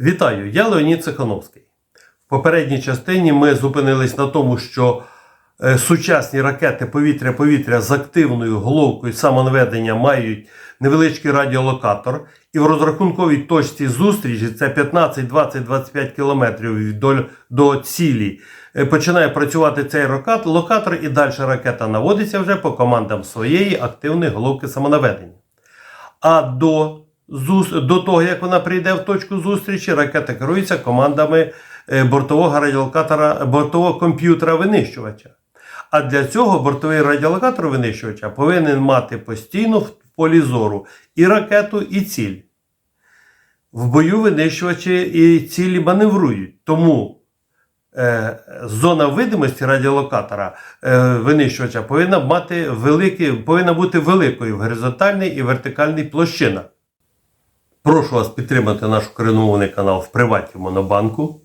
Вітаю, я Леонід Цехановський. В попередній частині ми зупинились на тому, що е, сучасні ракети повітря-повітря з активною головкою самонаведення мають невеличкий радіолокатор, і в розрахунковій точці зустрічі це 15, 20, 25 кілометрів до, до цілі. е, Починає працювати цей локатор, і далі ракета наводиться вже по командам своєї активної головки самонаведення. А до, до того, як вона прийде в точку зустрічі, ракета керується командами е, бортового радіолокатора, бортового комп'ютера винищувача. А для цього бортовий радіолокатор винищувача повинен мати постійно в полі зору і ракету, і ціль. В бою винищувачі і цілі маневрують. Тому е, зона видимості радіолокатора е, винищувача повинна мати великі, повинна бути великою в горизонтальній і вертикальній площинах. Прошу вас підтримати наш україномовний канал в приваті Монобанку.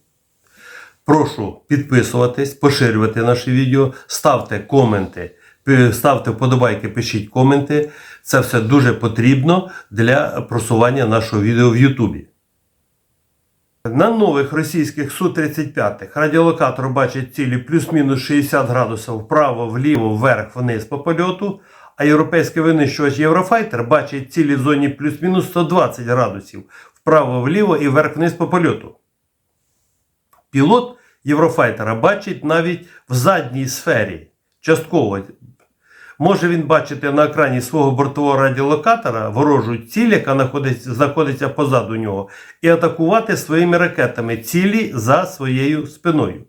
Прошу підписуватись, поширювати наші відео, ставте коменти, ставте вподобайки, пишіть коменти. Це все дуже потрібно для просування нашого відео в Ютубі. На нових російських Су-35 радіолокатор бачить цілі плюс-мінус 60 градусів вправо, вліво, вверх, вниз по польоту, а європейський винищувач Єврофайтер бачить цілі в зоні плюс-мінус 120 градусів вправо, вліво і вверх вниз по польоту. Пілот Єврофайтера бачить навіть в задній сфері. Частково може він бачити на екрані свого бортового радіолокатора ворожу ціль, яка знаходиться, знаходиться позаду нього, і атакувати своїми ракетами цілі за своєю спиною.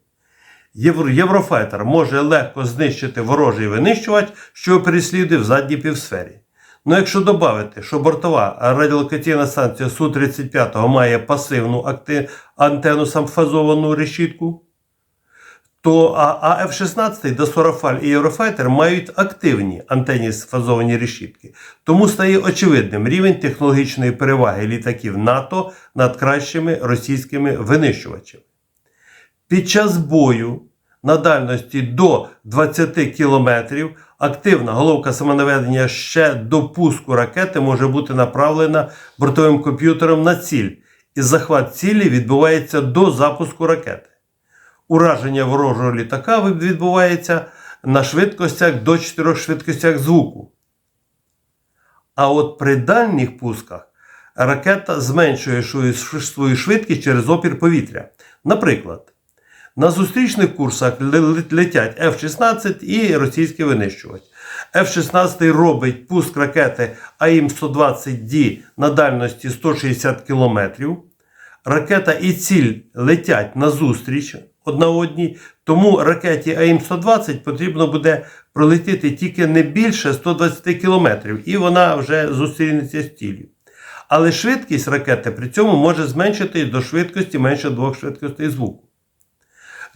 Євро- Єврофайтер може легко знищити ворожий винищувач, що переслідує в задній півсфері. Ну, якщо додати, що бортова радіолокаційна станція Су-35 має пасивну акти... антенну самфазовану решітку, то а F-16, Досорафаль і Єврофайтер мають активні антенні сфазовані решітки. Тому стає очевидним рівень технологічної переваги літаків НАТО над кращими російськими винищувачами. Під час бою на дальності до 20 км активна головка самонаведення ще до пуску ракети може бути направлена бортовим комп'ютером на ціль, і захват цілі відбувається до запуску ракети. Ураження ворожого літака відбувається на швидкостях до 4 швидкостях звуку. А от при дальніх пусках ракета зменшує свою- швидкість через опір повітря. Наприклад, на зустрічних курсах летять F-16 і російський винищувач. F-16 робить пуск ракети АІМ-120D на дальності 160 км. Ракета і ціль летять назустріч одна одній, тому ракеті АІМ-120 потрібно буде пролетіти тільки не більше 120 км, і вона вже зустрінеться з ціллю. Але швидкість ракети при цьому може зменшитись до швидкості менше двох швидкостей звуку.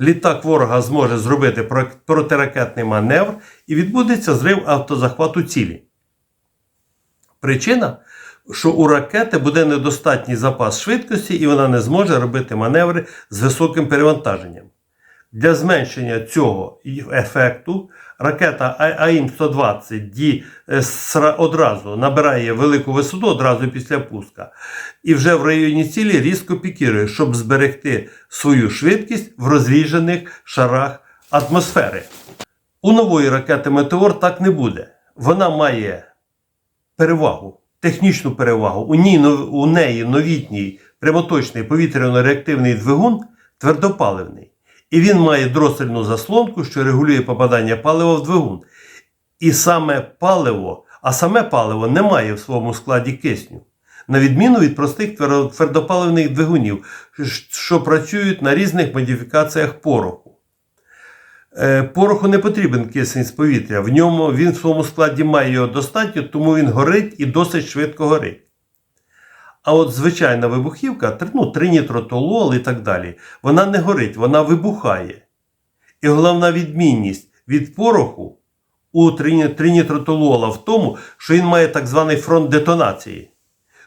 Літак ворога зможе зробити протиракетний маневр і відбудеться зрив автозахвату цілі. Причина, що у ракети буде недостатній запас швидкості і вона не зможе робити маневри з високим перевантаженням. Для зменшення цього ефекту ракета А- АІМ-120 е, одразу набирає велику висоту одразу після пуска і вже в районі цілі різко пікірує, щоб зберегти свою швидкість в розріжених шарах атмосфери. У нової ракети Метеор так не буде. Вона має перевагу, технічну перевагу. У, ній, у неї новітній прямоточний повітряно-реактивний двигун твердопаливний. І він має дросельну заслонку, що регулює попадання палива в двигун. І саме паливо, а саме паливо не має в своєму складі кисню. На відміну від простих твердопаливних двигунів, що працюють на різних модифікаціях пороху. Е, Пороху не потрібен кисень з повітря. В ньому він в своєму складі має його достатньо, тому він горить і досить швидко горить. А от звичайна вибухівка, ну, тринітротолол і так далі, вона не горить, вона вибухає. І головна відмінність від пороху у трині- тринітротолола в тому, що він має так званий фронт детонації.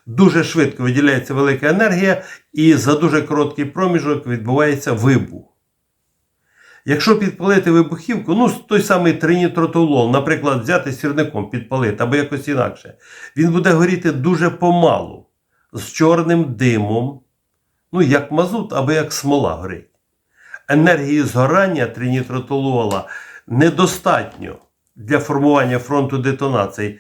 Дуже швидко виділяється велика енергія, і за дуже короткий проміжок відбувається вибух. Якщо підпалити вибухівку, ну той самий тринітротолол, наприклад, взяти сірником підпалити або якось інакше, він буде горіти дуже помалу, з чорним димом, ну як мазут або як смола горить. Енергії згорання тринітротолуола недостатньо для формування фронту детонацій.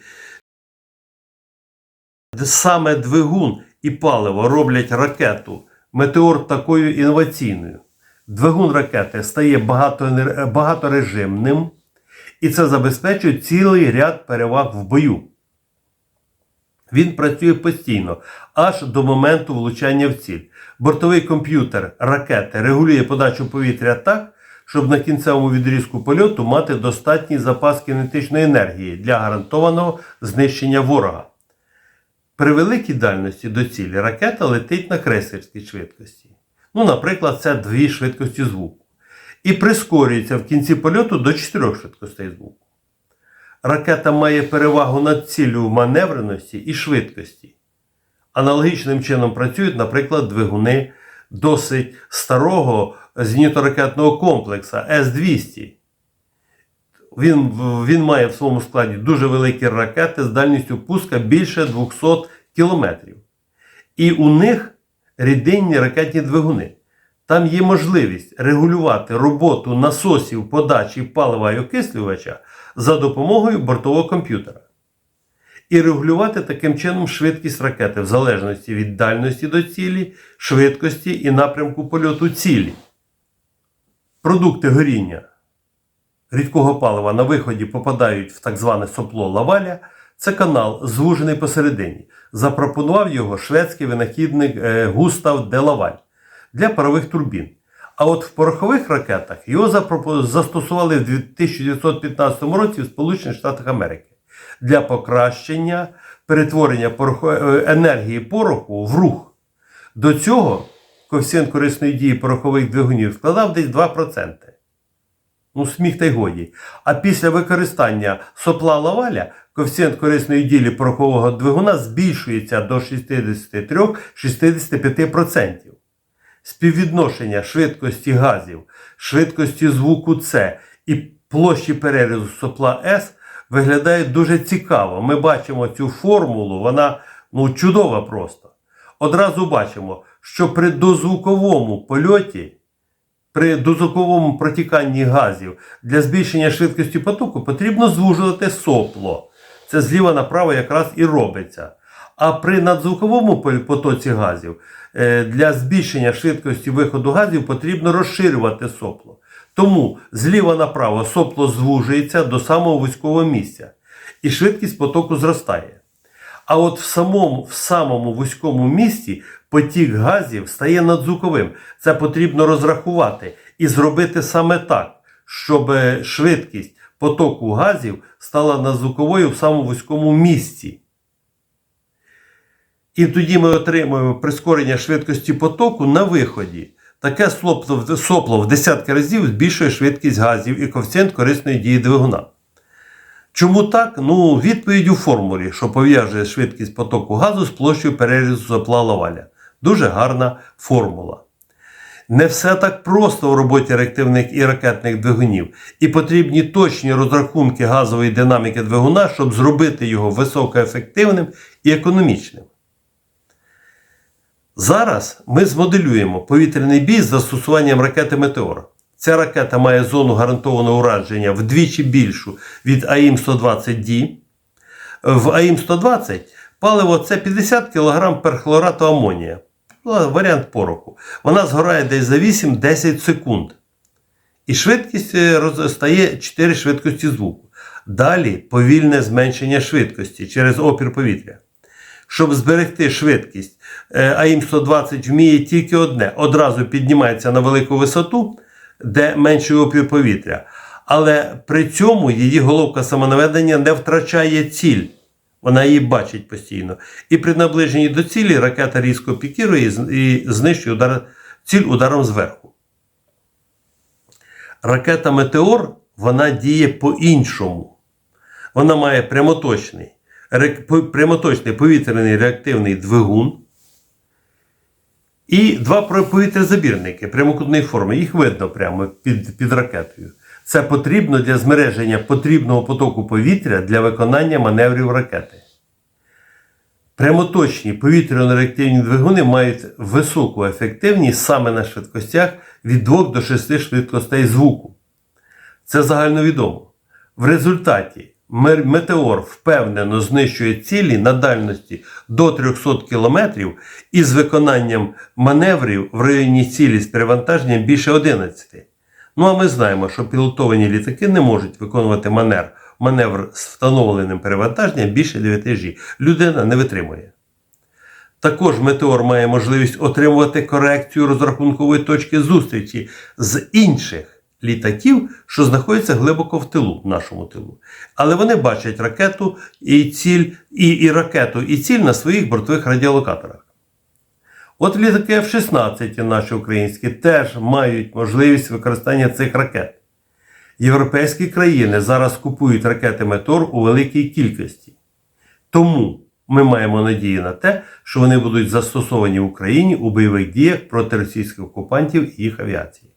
Саме двигун і паливо роблять ракету метеор такою інноваційною. Двигун ракети стає багаторежимним, і це забезпечує цілий ряд переваг в бою. Він працює постійно аж до моменту влучання в ціль. Бортовий комп'ютер ракети регулює подачу повітря так, щоб на кінцевому відрізку польоту мати достатній запас кінетичної енергії для гарантованого знищення ворога. При великій дальності до цілі ракета летить на крейсерській швидкості. Ну, наприклад, це дві швидкості звуку. І прискорюється в кінці польоту до чотирьох швидкостей звуку. Ракета має перевагу над ціллю в маневреності і швидкості. Аналогічним чином працюють, наприклад, двигуни досить старого зенітно-ракетного комплексу С-200. Він, він має в своєму складі дуже великі ракети з дальністю пуска більше 200 км. І у них рідинні ракетні двигуни. Там є можливість регулювати роботу насосів подачі палива і окислювача за допомогою бортового комп'ютера. І регулювати таким чином швидкість ракети в залежності від дальності до цілі, швидкості і напрямку польоту цілі. Продукти горіння рідкого палива на виході попадають в так зване сопло Лаваля. Це канал, звужений посередині. Запропонував його шведський винахідник е, Густав де Лаваль для парових турбін. А от в порохових ракетах його застосували в 1915 році в Сполучених Штатах Америки для покращення перетворення порохо- е, енергії пороху в рух. До цього коефіцієнт корисної дії порохових двигунів складав десь 2%. Ну, сміх та й годі. А після використання сопла лаваля коефіцієнт корисної дії порохового двигуна збільшується до 63-65%. Співвідношення швидкості газів, швидкості звуку С і площі перерізу сопла С виглядає дуже цікаво. Ми бачимо цю формулу, вона ну, чудова просто. Одразу бачимо, що при дозвуковому польоті при дозвуковому протіканні газів для збільшення швидкості потоку потрібно звужувати сопло. Це зліва направо якраз і робиться. А при надзвуковому потоці газів е, для збільшення швидкості виходу газів потрібно розширювати сопло. Тому зліва направо сопло звужується до самого вузького місця, і швидкість потоку зростає. А от в самому, в самому вузькому місці потік газів стає надзвуковим. Це потрібно розрахувати і зробити саме так, щоб е, швидкість потоку газів стала надзвуковою в самому вузькому місці. І тоді ми отримуємо прискорення швидкості потоку на виході. Таке сопло, сопло в десятки разів збільшує швидкість газів і коефіцієнт корисної дії двигуна. Чому так? Ну, відповідь у формулі, що пов'яжує швидкість потоку газу з площею перерізу сопла лаваля. Дуже гарна формула. Не все так просто в роботі реактивних і ракетних двигунів, і потрібні точні розрахунки газової динаміки двигуна, щоб зробити його високоефективним і економічним. Зараз ми змоделюємо повітряний бій з застосуванням ракети Метеор. Ця ракета має зону гарантованого ураження вдвічі більшу від АІМ-120D. В АІМ-120 паливо це 50 кг перхлорату амонія. Варіант пороху. Вона згорає десь за 8-10 секунд. І швидкість е, роз- стає 4 швидкості звуку. Далі повільне зменшення швидкості через опір повітря. Щоб зберегти швидкість, е, АІМ-120 вміє тільки одне: одразу піднімається на велику висоту, де менший опір повітря. Але при цьому її головка самонаведення не втрачає ціль. Вона її бачить постійно. І при наближенні до цілі ракета різко пікірує і знищує удар, ціль ударом зверху. Ракета Метеор вона діє по-іншому. Вона має прямоточний, прямоточний повітряний реактивний двигун і два повітрязабірники прямокутної форми. Їх видно прямо під, під ракетою. Це потрібно для змереження потрібного потоку повітря для виконання маневрів ракети. Прямоточні повітряно-реактивні двигуни мають високу ефективність саме на швидкостях від 2 до 6 швидкостей звуку. Це загальновідомо. В результаті метеор впевнено знищує цілі на дальності до 300 км із виконанням маневрів в районі цілі з перевантаженням більше 11. Ну а ми знаємо, що пілотовані літаки не можуть виконувати маневр, маневр з встановленим перевантаженням більше 9 G. Людина не витримує. Також метеор має можливість отримувати корекцію розрахункової точки зустрічі з інших літаків, що знаходяться глибоко в тилу, в нашому тилу. Але вони бачать ракету і ціль, і, і ракету, і ціль на своїх бортових радіолокаторах. От літаки F-16 наші українські теж мають можливість використання цих ракет. Європейські країни зараз купують ракети Метор у великій кількості. Тому ми маємо надію на те, що вони будуть застосовані в Україні у бойових діях проти російських окупантів і їх авіації.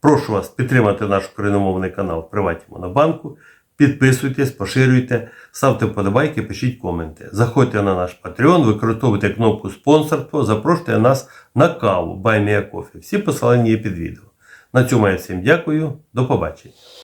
Прошу вас підтримати наш україномовний канал в Приваті Монобанку. Підписуйтесь, поширюйте, ставте вподобайки, пишіть коменти. Заходьте на наш Patreon, використовуйте кнопку спонсорство, запрошуйте нас на каву Кофі. Всі посилання є під відео. На цьому я всім дякую. До побачення.